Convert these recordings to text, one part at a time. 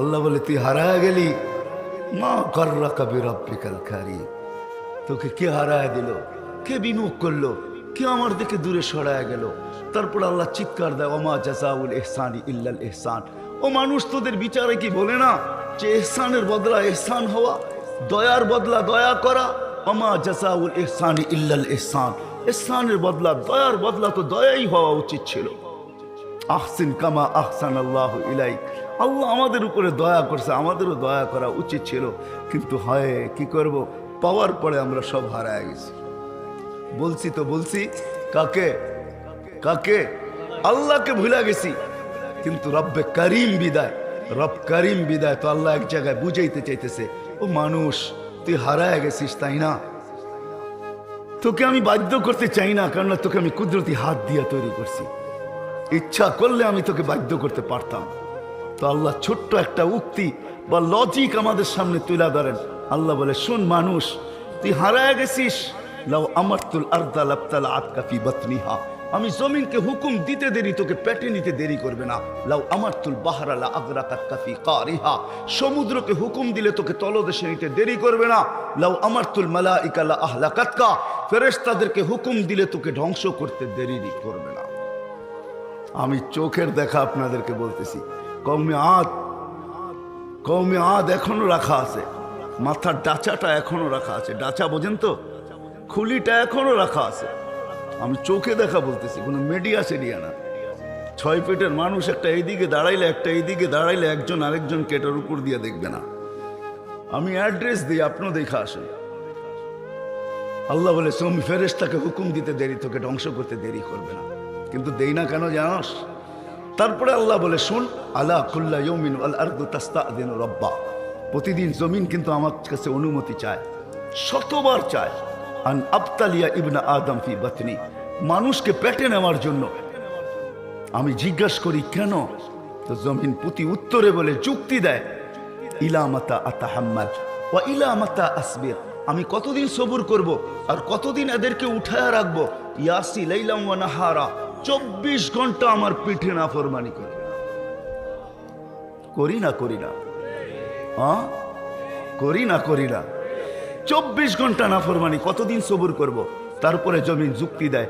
আল্লাহ বলে, তুই হারায় গেলি? মা কররা কবি রব্বিকাল খারি তোকে কে হারায় দিল? কে বিমুখ করল? কে আমার দিকে দূরে সরায় গেল? তারপর আল্লাহ চিৎকার দেয়, ওমা জাজাউল এহসানি ইল্লাল এহসান। ও মানুষ, তোদের বিচারে কি বলে না যে এহসানের বদলা এহসান হওয়া? দয়ার বদলা দয়া করা? ওমা জাজাউল এহসানি ইল্লাল এহসান। এহসানের বদলা, দয়ার বদলা তো দয়াই হওয়া উচিত ছিল। আহসিন কামা আহসান আল্লাহ ইলাই আল্লাহ আমাদের উপরে দয়া করছে, আমাদেরও দয়া করা উচিত ছিল। কিন্তু হয়, কি করব? পাওয়ার পরে আমরা সব হারায় গেছি। বলছি তো বলছি, কাকে? কাকে? আল্লাহকে ভুলে গেছি। কিন্তু রব্বে করিম বিদায়, রব করিম বিদায় তো আল্লাহ এক জায়গায় বুঝাইতে চাইতেছে, ও মানুষ, তুই হারায় গেছিস, তাই না? তোকে আমি বাধ্য করতে চাই না কারণ তোকে আমি কুদরতি হাত দিয়ে তৈরি করছি। ইচ্ছা করলে আমি তোকে বাধ্য করতে পারতাম। তো আল্লাহ ছোট্ট একটা উক্তি বা লজিক আমাদের সামনে তুলে ধরেন। আল্লাহ বলে, শোন মানুষ, তুই হারায় গেছিস। আমি জমিনকে হুকুম দিতে দেরি, তোকে পেটে নিতে দেরি করবে না। লাউ আমার তুল বাহারালা আগ্রাকাত কাফি কারিহা। সমুদ্রকে হুকুম দিলে তোকে তলদেশে নিতে দেরি করবে না। লাউ আমার তুল মালা ইকালা আহলাকাতকা। ফেরেশতাদেরকে হুকুম দিলে তোকে ধ্বংস করতে দেরি করবে না। আমি চোখের দেখা আপনাদেরকে বলতেছি। কৌমে আদ কৌমে আদ এখনও রাখা আছে। মাথার ডাচাটা এখনও রাখা আছে। ডাচা বোঝেন তো? খুলিটা এখনও রাখা আছে। আমি চোখে দেখা বলতেছি, কোনো মিডিয়া সেডিয়া না। ছয় ফিটের মানুষ একটা এইদিকে দাঁড়াইলে, একটা এইদিকে দাঁড়াইলে একজন আরেকজন কেটার উপর দিয়ে দেখবে না। আমি অ্যাড্রেস দিই, আপনিও দেখা আসেন। আল্লাহ বলে, সোম ফেরেশতাকে হুকুম দিতে দেরি, তোকে ধ্বংস করতে দেরি করবে না। কিন্তু দেই না কেন জানাস? তারপরে আল্লাহ বলে, শুন আল্লাহ তাস্তাদিন রব্বা। প্রতিদিন জমিন কিন্তু আমার কাছে অনুমতি চায়, শতবার চায়, আন আবতালিয়া ইবনা আদম ফি বাতনি। মানুষকে পেটে নেওয়ার জন্য। আমি জিজ্ঞাসা করি, কেন? তো জমিন প্রতি উত্তরে বলে, যুক্তি দেয় ইলামাতা আতাহাম্মাল ও ইলামাতা আসবির। আমি কতদিন সবুর করব আর কতদিন এদেরকে উঠায় রাখব? ইয়াসি লাইলাম ওয়া নাহারা। চব্বিশ ঘণ্টা আমার পিঠে না ফরমানি করে। করি না করি না। হ্যাঁ? করি না করি না। চব্বিশ ঘণ্টা না ফরমানি কতদিন সবুর করব? তারপরে জমিন যুক্তি দেয়।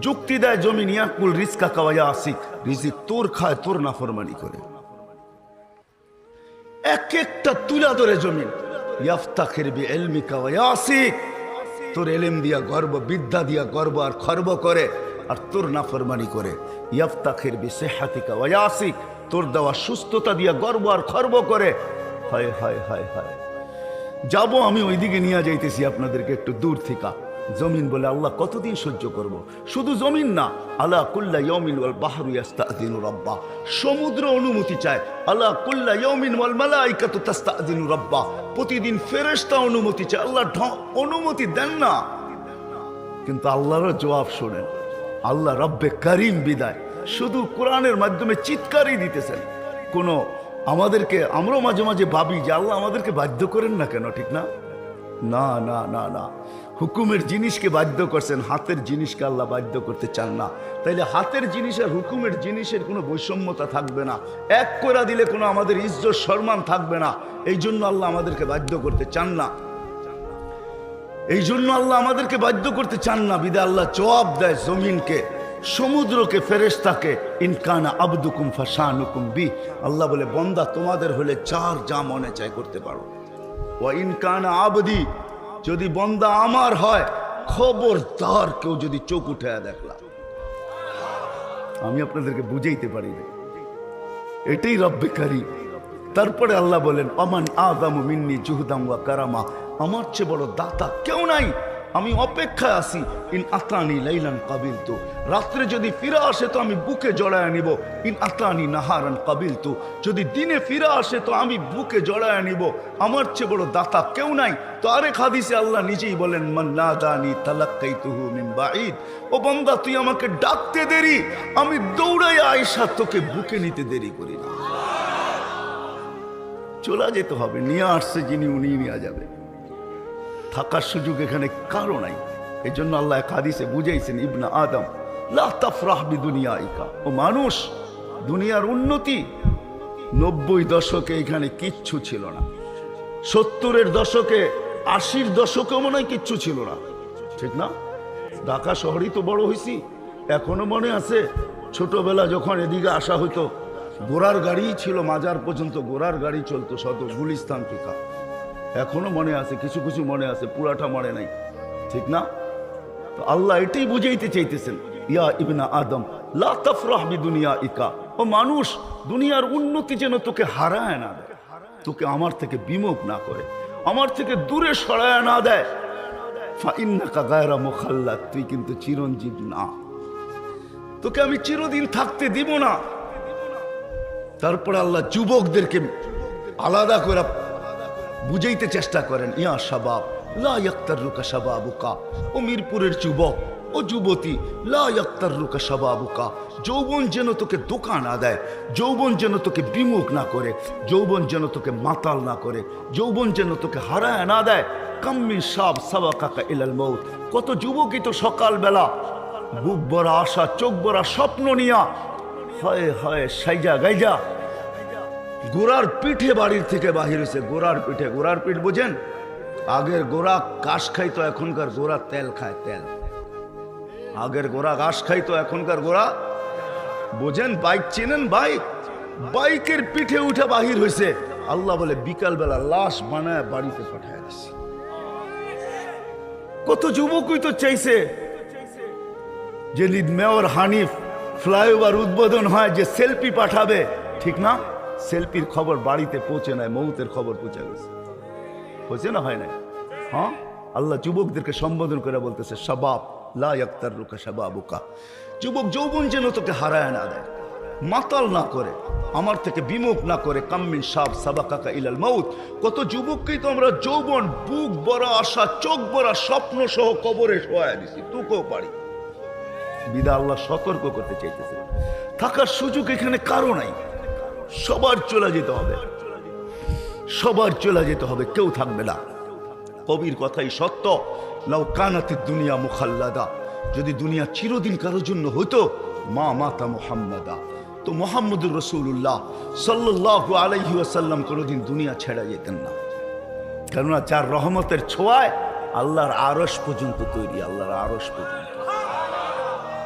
যুক্তি দেয় জমিন, ইয়াকুল রিস্কা কাওয়া আসিক রিজিক তোর খায়, তোর না ফরমানি করে। এক একটা তুলা ধরে জমিন। ইয়াফতাখির বি ইলমিকা ওয়া ইয়াসিক। তোর এলেম দিয়া গর্ব, বিদ্যা দিয়া গর্ব আর খর্ব করে। আর তোর নাফরমানি করে, ইয়াফতাখির বি সেহাতিকা ওয়া ইয়াসিক, তোর দেওয়া সুস্থতা দিয়া গর্ব আর খর্ব করে। হায় হায় হায় হায়। যাব আমি ওইদিকে নিয়ে যাইতেছি আপনাদেরকে একটু দূর থেকে। জমিন বলে আল্লাহ কতদিন সহ্য করব। শুধু জমিন না আল্লাহ কুল্লা ইয়মিন ওয়াল বাহরু ইয়াস্তাদিনু রব্বা। সমুদ্র অনুমতি চায় আল্লাহ কুল্লা ইয়মিন ওয়াল মালাইকাতু তাস্তাদিনু রব্বা। প্রতিদিন ফেরেশতা অনুমতি চায়, আল্লাহ অনুমতি দেন না। কিন্তু আল্লাহরও জবাব শোনেন। আল্লাহ রব্বে করিম বিদায়। শুধু কোরআনের মাধ্যমে চিৎকারই দিতেছেন। কোনো আমাদেরকে, আমরাও মাঝে মাঝে ভাবি যে আল্লাহ আমাদেরকে বাধ্য করেন না কেন, ঠিক না? না না না না। হুকুমের জিনিসকে বাধ্য করছেন, হাতের জিনিসকে আল্লাহ বাধ্য করতে চান না। তাইলে হাতের জিনিস আর হুকুমের জিনিসের কোনো বৈষম্যতা থাকবে না। এক করে দিলে কোনো আমাদের ইজ্জত, সম্মান থাকবে না। এই জন্য আল্লাহ আমাদেরকে বাধ্য করতে চান না। এই জন্য আল্লাহ আমাদেরকে বাধ্য করতে চান না। বিদা আল্লাহ জবাব দেয় জমিনকে, সমুদ্রকে, ফেরেশতাকে ইনকানা আবদুকুম ফাশানুকুম বি। আল্লাহ বলে, বন্দা, তোমাদের হলে চার যা মনে চায় করতে পারো। ও ইনকানা আবদি, যদি বন্দা আমার হয়, খবরদার কেউ যদি চোখ উঠে দেখলা। আমি আপনাদেরকে বুঝাইতে পারি না। এটাই রব্বে কারি তারপরে আল্লাহ বলেন, অমান আদাম মিন্নি জুহুদাম ওয়া কারামা। আমার চেয়ে বড় দাতা কেউ নাই। আমি অপেক্ষায় আছি। ইন আতানি লাইলান কাবিল তো রাত্রে যদি ফিরে আসে তো আমি বুকে জড়ায় নিব। ইন আতানি নাহারান কাবিল তো যদি দিনে ফিরে আসে তো আমি বুকে জড়ায় নিব। আমার চেয়ে বড় দাতা কেউ নাই। তো আরেক হাদিসে আল্লাহ নিজেই বলেন, মান নাদানি তালাক্কাইতুহু মিন বাঈদ। ও বান্দা, তুই আমাকে ডাকতে দেরি। আমি দৌড়াই আয়সা তোকে বুকে নিতে দেরি করি না। চলা যেতে হবে। নিয়ে আসছে যিনি উনি নিয়ে যাবে। থাকার সুযোগ এখানে কারও নাই। এই জন্য আল্লাহ এক হাদিসে বুঝাইছেন, ইবনা আদম, লা তাফরাহ বি দুনিয়াইকা ও মানুষ, দুনিয়ার উন্নতি নব্বই দশকে এখানে কিচ্ছু ছিল না। সত্তরের দশকে, আশির দশকেও মনে হয় কিচ্ছু ছিল না। ঠিক না? ঢাকা শহরই তো বড় হয়েছি এখনও মনে আছে, ছোটবেলা যখন এদিকে আসা হইতো গোড়ার গাড়ি ছিল মাজার পর্যন্ত গোড়ার গাড়ি চলতো শত গুলিস্তান থেকে। এখনও মনে আছে, কিছু কিছু মনে আছে, পুরাটা মনে নাই। ঠিক না? তো আল্লাহ এটাই বুঝাইতে চাইতেছেন, ইয়া ইবনা আদম, লা দুনিয়া ইকা ও মানুষ, দুনিয়ার উন্নতি যেন তোকে হারায় না দেয়, তোকে আমার থেকে বিমুখ না করে, আমার থেকে দূরে সরায় না দেয়। তুই কিন্তু চিরঞ্জীব না। তোকে আমি চিরদিন থাকতে দিব না। তারপরে আল্লাহ যুবকদেরকে আলাদা করে বুঝাইতে চেষ্টা করেন, ইয়া শাবাব, লা ইয়াক্তার রুকা শাবাবুকা। ও মিরপুরের যুবক, ও যুবতী, লা ইয়াক্তার রুকা শাবাবুকা। যৌবন যেন তোকে দোকান না দেয়, যৌবন যেন তোকে বিমুখ না করে, যৌবন যেন তোকে মাতাল না করে, যৌবন যেন তোকে হারায় না দেয়। কাম্মি সাব সাবা কাকা ইলাল মৌত কত যুবকই তো সকালবেলা বুক ভরা আশা, চোখ ভরা স্বপ্ন নিয়া হয় হয় সাইজা গাইজা গোড়ার পিঠে বাড়ির থেকে বাহির হয়েছে গোড়ার পিঠে। গোড়ার পিঠ বোঝেন? আগের গোড়া কাশ খাইতো, এখনকার গোড়া তেল খায়, তেল। আগের গোড়া ঘাস খাইতো, এখনকার গোড়া বোঝেন? বাইক চেনেন? বাইক বাইকের পিঠে উঠে বাহির হয়েছে আল্লাহ বলে, বিকালবেলা লাশ বানায় বাড়িতে পাঠায় দিছে। কত যুবকই তো চাইছে যেদিন মেয়র হানিফ ফ্লাইওভার উদ্বোধন হয়, যে সেলফি পাঠাবে, ঠিক না? সেলফির খবর বাড়িতে পৌঁছে নেয় মৌতের খবর পৌঁছে গেছে। হয়েছে না হয় না হ্যাঁ? আল্লাহ যুবকদেরকে সম্বোধন করে বলতেছে সবাব লা ইয়াক্তার রুকা সবাবুকা যুবক যৌবন যেন তোকে হারায় না দেয়, মাতাল না করে, আমার থেকে বিমুখ না করে, কাম্মিন সাব সাবাকাকা ইলাল মাউত। কত যুবককেই তো আমরা যৌবন, বুক বড় আশা, চোখ বড় স্বপ্ন সহ কবরে শোয়া দিছি, তুকেও পারি। বিদা আল্লাহ সতর্ক করতে চাইতেছে। থাকার সুযোগ এখানে কারও নাই। সবার চলে যেতে হবে। সবার চলে যেতে হবে, কেউ থাকবে না। কবির কথাই সত্য, লাউ কানাতের দুনিয়া মুখাল্লাদা যদি দুনিয়া চিরদিন কারোর জন্য হতো মা মাতা মোহাম্মদা। তো মোহাম্মদুর রসুল্লাহ সাল্লাহ আলাইহি আসাল্লাম কোনোদিন দুনিয়া ছেড়ে যেতেন না। কেননা যার রহমতের ছোঁয়ায় আল্লাহর আরস পর্যন্ত তৈরি, আল্লাহর আরস পর্যন্ত।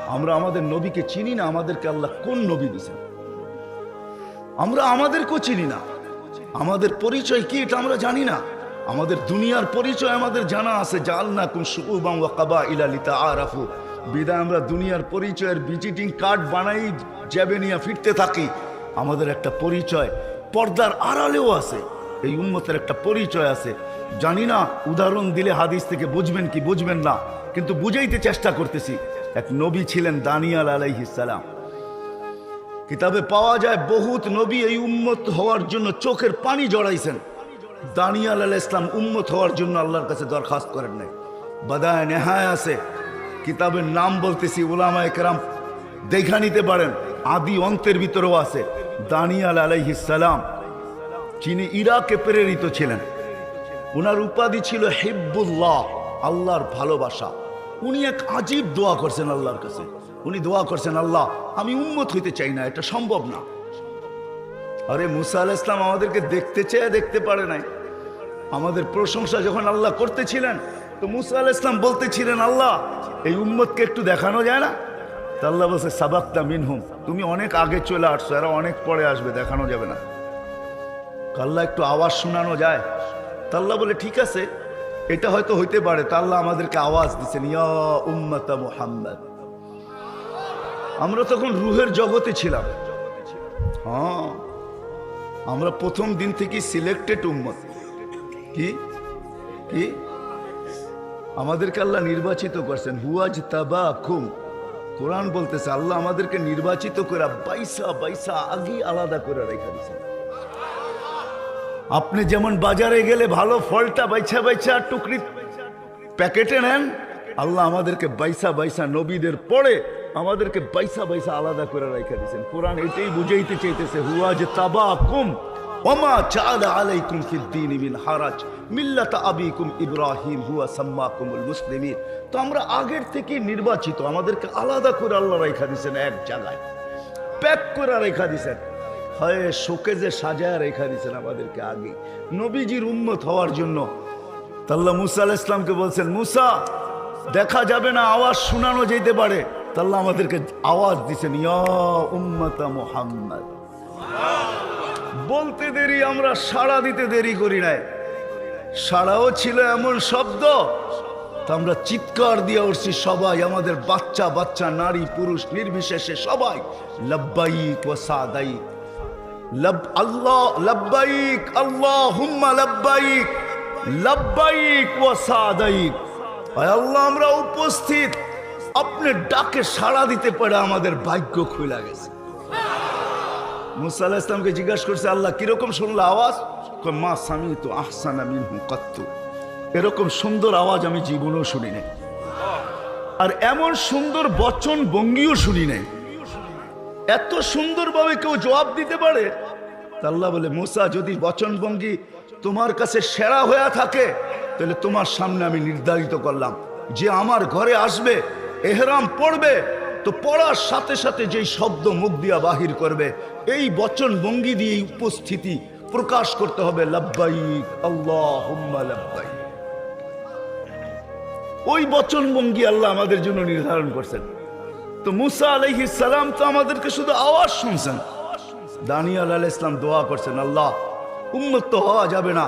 আমরা আমাদের নবীকে চিনি না, আমাদেরকে আল্লাহ কোন নবী দিয়েছেন? আমরা আমাদেরকেও চিনি না। আমাদের পরিচয় কি এটা আমরা জানি না। আমাদের দুনিয়ার পরিচয় আমাদের জানা আছে। জাল না সুকুবাং কাবা ইলালিতা আরাফু বিদায় আমরা দুনিয়ার পরিচয়ের ভিজিটিং কার্ড বানাই যাবে নিয়ে ফিরতে থাকি। আমাদের একটা পরিচয় পর্দার আড়ালেও আছে। এই উন্মতের একটা পরিচয় আছে। জানি না, উদাহরণ দিলে হাদিস থেকে বুঝবেন কি বুঝবেন না। কিন্তু বুঝাইতে চেষ্টা করতেছি। এক নবী ছিলেন দানিয়াল আলাইহিস সালাম। কিতাবে পাওয়া যায়, বহুত নবী এই উম্মত হওয়ার জন্য চোখের পানি জড়াইছেন। দানিয়াল আল ইসলাম উম্মত হওয়ার জন্য আল্লাহর কাছে দরখাস্ত করেন নাই। বাদায় নেহায় আছে। কিতাবের নাম বলতেছি ওলামা একরাম দেখা নিতে পারেন। আদি অন্তের ভিতরেও আছে। দানিয়াল আলাইহিসালাম যিনি ইরাকে প্রেরিত ছিলেন। ওনার উপাধি ছিল হিব্বুল্লাহ, আল্লাহর ভালোবাসা। উনি এক আজীব দোয়া করছেন আল্লাহর কাছে। উনি দোয়া করছেন, আল্লাহ, আমি উন্মত হইতে চাই না, এটা সম্ভব না। আরে মুসা আল ইসলাম আমাদেরকে দেখতে চেয়ে, দেখতে পারে নাই। আমাদের প্রশংসা যখন আল্লাহ করতেছিলেন, তো মুসা আল ইসলাম বলতেছিলেন, আল্লাহ, এই উম্মতকে একটু দেখানো যায় না? তা আল্লাহ বলছে, সাবাক্তা মিনহুম, তুমি অনেক আগে চলে আসছো, এরা অনেক পরে আসবে, দেখানো যাবে না। আল্লাহ একটু আওয়াজ শোনানো যায়। তা আল্লাহ বলে, ঠিক আছে, এটা হয়তো হইতে পারে। আল্লাহ আমাদেরকে আওয়াজ দিচ্ছেন ইয়া উম্মতা মুহাম্মদ। আমরা তখন রুহের জগতে ছিলাম। হ্যাঁ আমরা প্রথম দিন থেকে সিলেক্টেড উম্মত। কি? কি? আমাদেরকে আল্লাহ নির্বাচিত করছেন। হুয়াজ তাবা খুম কোরআন বলতেছে, আল্লাহ আমাদেরকে নির্বাচিত করে বাইসা বাইসা আগে আলাদা করে রেখে দিয়েছেন। আপনি যেমন বাজারে গেলে ভালো ফলটা বাইছা বাইছা টুকরি প্যাকেটে নেন, আল্লাহ আমাদেরকে বাইসা বাইসা নবীদের পড়ে আমাদেরকে বাইসা বাইসা আলাদা করে রেখে দিয়েছেন। কোরআন এটাই বুঝাইতে চাইতেছে, হুয়া যে তাবা কুম ওমা চাল আলাইকুম ফিদ্দিন মিন হারাজ, মিল্লাত আবিকুম ইব্রাহিম, হুয়া সাম্মা সাম্মাকুমুল মুসলিমিন। তো আমরা আগের থেকে নির্বাচিত, আমাদেরকে আলাদা করে আল্লাহ রেখা দিয়েছেন এক জায়গায়। প্যাক করে রেখা দিয়েছেন। হয়, শোকেজে সাজায় রেখা দিয়েছেন আমাদেরকে আগে নবীজির উন্মত হওয়ার জন্য। তাল্লা মুসা আল ইসলামকে বলছেন, মুসা, দেখা যাবে না, আওয়াজ শোনানো যেতে পারে। তাল্লা আমাদেরকে আওয়াজ ইয়া উম্মতা মোহাম্মদ। বলতে দেরি, আমরা সাড়া দিতে দেরি করি নাই। সাড়াও ছিল এমন শব্দ, তা আমরা চিৎকার দিয়ে উঠছি, সবাই আমাদের বাচ্চা বাচ্চা, নারী, পুরুষ, নির্বিশেষে সবাই, লব্বাইক ও সাদাইক। আল্লাহ, লব্বাইক আল্লাহ হুম্মা লব্বাইক লব্বাইক ও সাদাইক। আল্লাহ, আমরা উপস্থিত। আপনি ডাকে সাড়া দিতে পারে আমাদের ভাগ্য খুলে গেছে। মুসা আলাহ ইসলামকে জিজ্ঞাসা করছে, আল্লাহ কীরকম শুনলো আওয়াজ? মা স্বামী তো আহসানা মিনহু কত্তু। এরকম সুন্দর আওয়াজ আমি জীবনেও শুনি নাই। আর এমন সুন্দর বচন ভঙ্গিও শুনি নাই। এত সুন্দরভাবে কেউ জবাব দিতে পারে? আল্লাহ বলে, মোসা, যদি বচন ভঙ্গি তোমার কাছে সেরা হয়ে থাকে, তাহলে তোমার সামনে আমি নির্ধারিত করলাম। যে আমার ঘরে আসবে এহরাম পড়বে, তো পড়ার সাথে সাথে যেই শব্দ মুখ দিয়া বাহির করবে, এই বচন ভঙ্গি দিয়ে উপস্থিতি প্রকাশ করতে হবে, লব্বাইক ওই বচন ভঙ্গি আল্লাহ আমাদের জন্য নির্ধারণ করছেন। তো মুসা আলহি সালাম তো আমাদেরকে শুধু আওয়াজ শুনছেন। দানিয়াল আল ইসলাম দোয়া করছেন, আল্লাহ উন্মত্ত হওয়া যাবে না,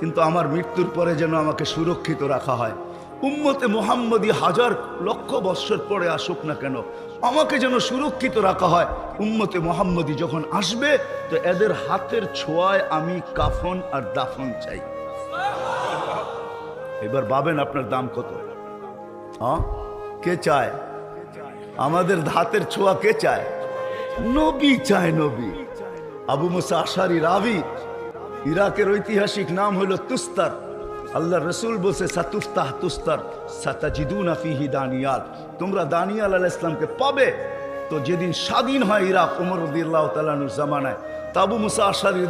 কিন্তু আমার মৃত্যুর পরে যেন আমাকে সুরক্ষিত রাখা হয়। উম্মতে মোহাম্মদী হাজার লক্ষ বৎসর পরে আসুক না কেন, আমাকে যেন সুরক্ষিত রাখা হয়। উম্মতে মোহাম্মদি যখন আসবে, তো এদের হাতের ছোঁয়ায় আমি কাফন আর দাফন চাই। এবার ভাবেন আপনার দাম কত? হ্যাঁ? কে চায়? আমাদের হাতের ছোঁয়া কে চায়? নবী চায় নবী। আবু মুসা আশারি রাবি। ইরাকের ঐতিহাসিক নাম হলো তুস্তার। আল্লাহ রসুল বলছে, সাতুফতাহ তুস্তার, সাতাজিদুনা ফিহি দানিয়াল। তোমরা দানিয়াল আল ইসলামকে পাবে। তো যেদিন স্বাধীন হয় ইরাক, উমর রদিয়াল্লাহ তালানুর জামানায়, তাবু মুসা আশারি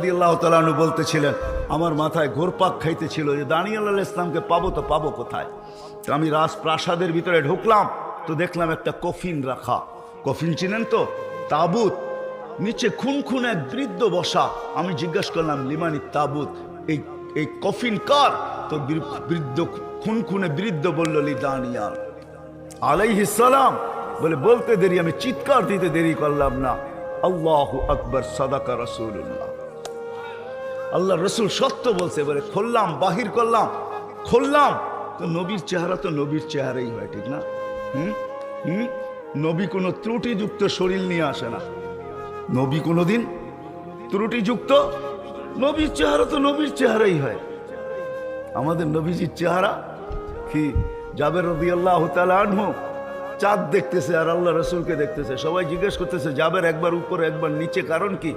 তালানু বলতেছিলেন, আমার মাথায় ঘোরপাক খাইতেছিল, যে দানিয়াল আল ইসলামকে পাবো তো পাবো কোথায়? তো আমি রাজপ্রাসাদের ভিতরে ঢুকলাম, তো দেখলাম একটা কফিন রাখা। কফিন চিনেন তো? তাবুত। নিচে খুন খুন এক বৃদ্ধ বসা। আমি জিজ্ঞাসা করলাম লিমানি তাবুত, এই এই কফিন কার? তো বৃদ্ধ খুন খুনে বৃদ্ধ বলল লি দানিয়াল আলাইহিস সালাম বলে, বলতে দেরি, আমি চিৎকার দিতে দেরি করলাম না। আল্লাহ আকবর, সাদাকা রসুল্লাহ আল্লাহ রসুল সত্য বলছে, বলে, খুললাম, বাহির করলাম, খুললাম। তো নবীর চেহারা তো নবীর চেহারাই হয়, ঠিক না? হুম? হুম? নবী কোনো ত্রুটিযুক্ত শরীর নিয়ে আসে না। নবী কোনোদিন ত্রুটিযুক্ত নবীর চেহারা তো নবীর চেহারাই হয়। আমাদের নবীজির চেহারা কি? জাবের রবি আল্লাহ আনহু চাঁদ দেখতেছে আর আল্লাহ রসুলকে দেখতেছে। সবাই জিজ্ঞেস করতেছে, জাবের একবার উপরে, একবার নিচে, কারণ কি?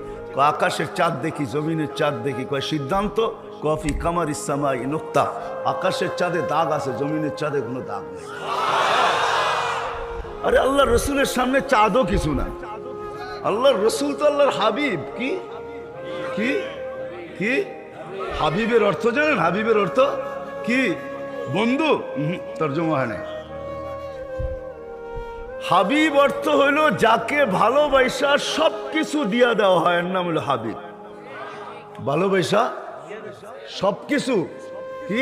আকাশের চাঁদ দেখি, জমিনের চাঁদ দেখি। কয়, সিদ্ধান্ত, কফি কামার ইসামাই নোক্তা। আকাশের চাঁদে দাগ আছে, জমিনের চাঁদে কোনো দাগ নেই। আরে আল্লাহ রসুলের সামনে চাঁদও কিছু না আল্লাহর রসুল তো আল্লাহর হাবিব। কি? কি? কি? হাবিবের অর্থ, জানেন হাবিবের অর্থ কি? বন্ধু তর্জমা হয় না হাবিব অর্থ হইল যাকে ভালোবাসা সব কিছু দিয়া দেওয়া হয়, এর নাম হলো হাবিব। ভালোবাসা সব কিছু কি?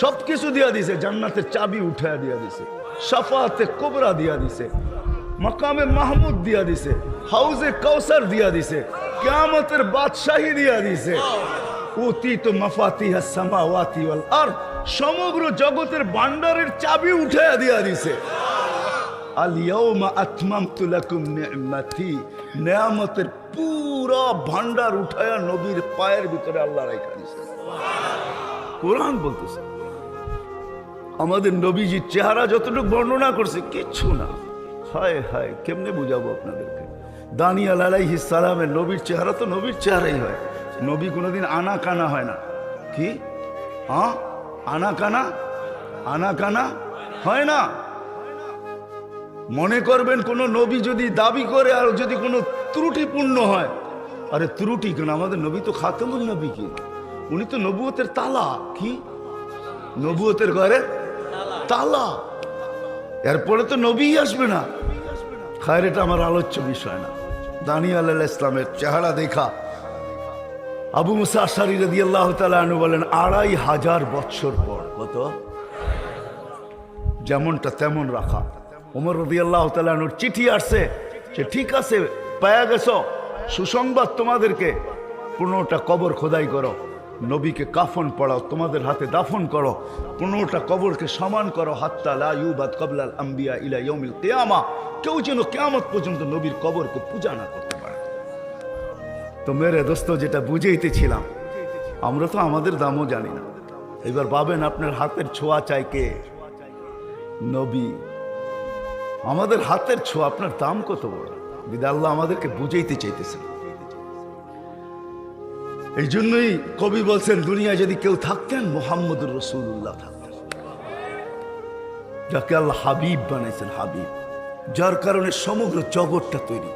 সব কিছু দিয়া দিছে, জান্নাতের চাবি উঠায় দিয়া দিছে, সাফাতে কোবরা দিয়া দিছে, মাকামে মাহমুদ দিয়া দিছে, হাউজে কাউসার দিয়া দিছে, কিয়ামতের বাদশাহী দিয়া দিছে। অতীত মাফাতিহা সামাওয়াতি ওয়াল আরদ, সমগ্র জগতের ভান্ডারের চাবি উঠায় দিয়া দিছে। আল ইয়াউমা আতমামতু লাকুম নি'মাতি, নিয়ামতের পুরা ভান্ডার উঠায়া নবীর পায়ের ভিতরে আল্লাহ রাখা দিছে। কোরআন বলতেছে, আমাদের নবীজির চেহারা যতটুকু বর্ণনা করছে, কিচ্ছু না। হায় হায়, কেমনে বুঝাবো আপনাদেরকে? দানিয়াল আলাইহি সালামের নবীর চেহারা তো নবীর চেহারাই হয়। নবী কোনোদিন আনা কানা হয় না। কি? হ্যাঁ? আনা কানা আনা কানা হয় না। মনে করবেন কোনো নবী যদি দাবি করে আর যদি কোনো ত্রুটিপূর্ণ হয়। আরে ত্রুটি কেন? আমাদের নবী তো খাতামুল নবী কি? উনি তো নবুয়তের তালা। কি? নবুয়তের ঘরে? তালা। এরপরে তো নবী আসবে না। খায়ের, এটা আমার আলোচ্য বিষয় না। দানিয়াল ইসলামের চেহারা দেখা। আবু মুসা আশারি রদি আল্লাহ তালু বলেন আড়াই হাজার বৎসর পর। কত? যেমনটা তেমন রাখা। ওমর রদি আল্লাহ তালুর চিঠি আসছে যে ঠিক আছে পায়া গেছো। সুসংবাদ তোমাদেরকে। পনেরোটা কবর খোদাই করো। নবীকে কাফন পড়াও তোমাদের হাতে দাফন করো। পনেরোটা কবরকে সমান করো। হাত্তা কবলাল আম্বিয়া ইলা ইয়মিল কেয়ামা। কেউ যেন কেয়ামত পর্যন্ত নবীর কবরকে পূজা না পারে তো মেরে দোস্ত যেটা বুঝেইতেছিলাম, আমরা তো আমাদের দামও জানি না। এবার পাবেন আপনার হাতের ছোঁয়া চাই কে? নবী। আমাদের হাতের ছোঁয়া, আপনার দাম কত বড়? বিদা আল্লাহ আমাদেরকে বুঝাইতে চাইতেছেন। এই জন্যই কবি বলছেন দুনিয়া যদি কেউ থাকতেন, মোহাম্মদুর রসুল্লাহ থাকতেন। যাকে আল্লাহ হাবিব বানাইছেন, হাবিব। যার কারণে সমগ্র জগৎটা তৈরি।